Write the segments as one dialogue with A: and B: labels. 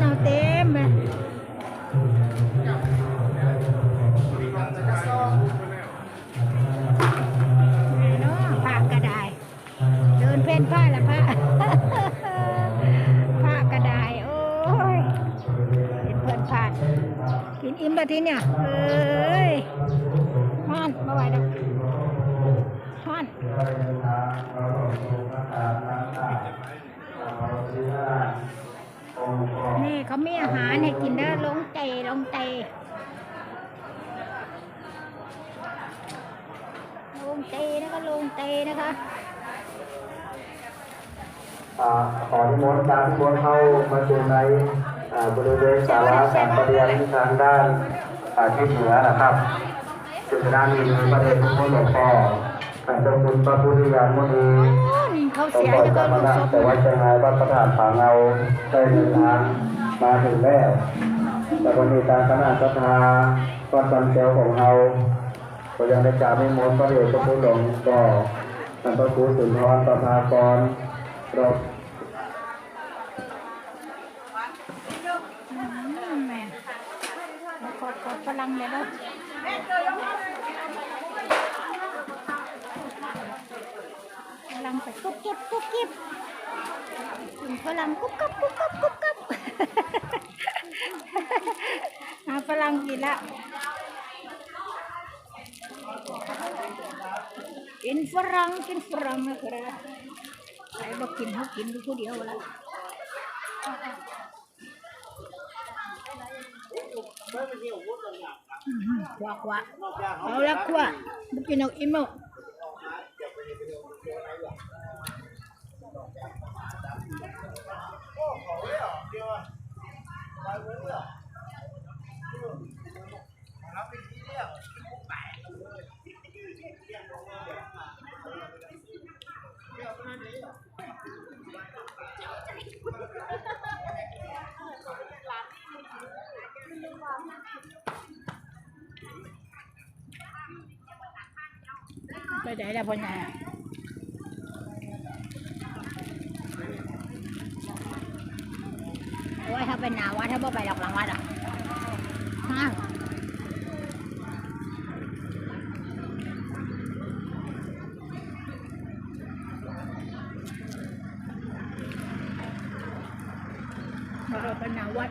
A: เนาเต็มเลยเนาะภาก็ได้ เดินเพ่นผ้าละผ้า
B: ผ้าก็ได้
A: โอ้ยเป็นเพื่น
B: ผ่าน
A: กินอิ่มแล้ทีเนี่ย เขามีอาหารให้กินได้อลงเตลงเตลงเตนะคะลงเตนะคะ
B: อ่าขอที่มนต์การที่มนต์เข้ามาสู่ในอ่าบริเวณศาลาการประเรียนทางด้านอ่าทิศเหนือนะครับจุดด้านนี้มีประเด็นทุกคนหลวงพ่อแต่เจ้าคุณพระพุทธญาณมุนี
A: อ้อนเขา
B: ต้อง
A: เสีย
B: ปล่อย
A: จะ
B: ก
A: ก็
B: รรม
A: ลูก
B: นะ
A: ศพ
B: แต่ว่าจะไงวัดพระธาตุผาเงาได้เดินทาง มาถึงแล้วแต่วันนี้การคณะสัทธาวัดบันเซลของเราก็ยังได้กราบนิมนต์พระเดชพระคุณหลวงพ่อท่านพระครูสุนทรประภากรเรา
A: ขอพลังเลยเนาะพลังไปกุ๊บกิ๊บกุ๊บกิ๊บกินพลังกุ๊บกับกุ๊บกับกุ๊บกับ หาพลังกินละกินฝรั่งกินฝรั่งนะครับใครบอกกินเขากินอยู่ผู้เดียวละขวาขวาเอาละขวาบุกินเอาอิ่มเอา ไปไหนล่ะพ่อใหญ่อะโอ้ยถ้าเป็นหนาวัดถ้าบ่ไปหลักหลังวัดอะฮะเราเป็นหนาวัด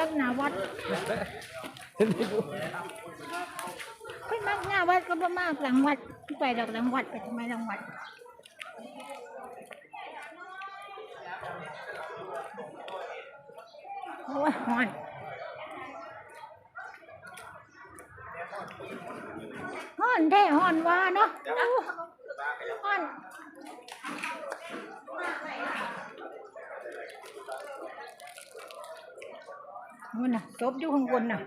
A: ไปบ้านหนาวัดไปบ้านหน้าวัดก็บ่มากหลังวัดไปดอกหลังวัดไปทำไมหลังวัดโอ้ยฮอนฮอนแท้ฮอนว่าเนาะอู้ฮอน นู่นน่ะศพอยู่ข้างบนน่ะ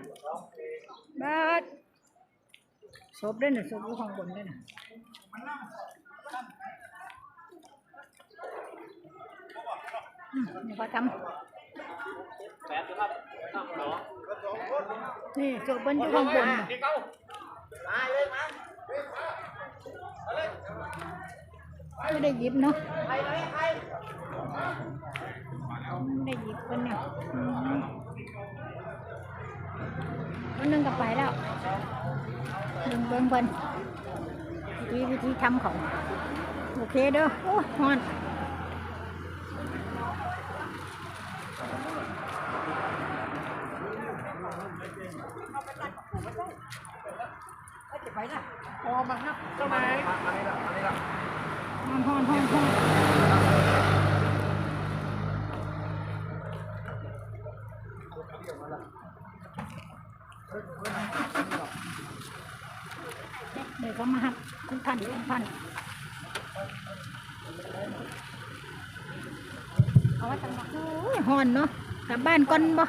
A: บาดศพด้วยน่ะศพอยู่ข้างบนด้วยน่ะนี่เขาทำนี่ศพมันอยู่ข้างบนน่ะไม่ได้หยิบเนาะไม่ได้หยิบกันเนี่ย วันหนึงก็ไปแล้วเบิ่งเบิ่งเพิ่นวิธีวิธีทำของ โอเคเด้อโอ้ยฮอนพอมาครับทำไมฮอนฮอนฮอนฮอน เดี๋ยวก็มาหักทุกท่านทุกท่านเอาไว้ตังหวะอ้ยหอนเนาะกลับบ้านก่อนบ่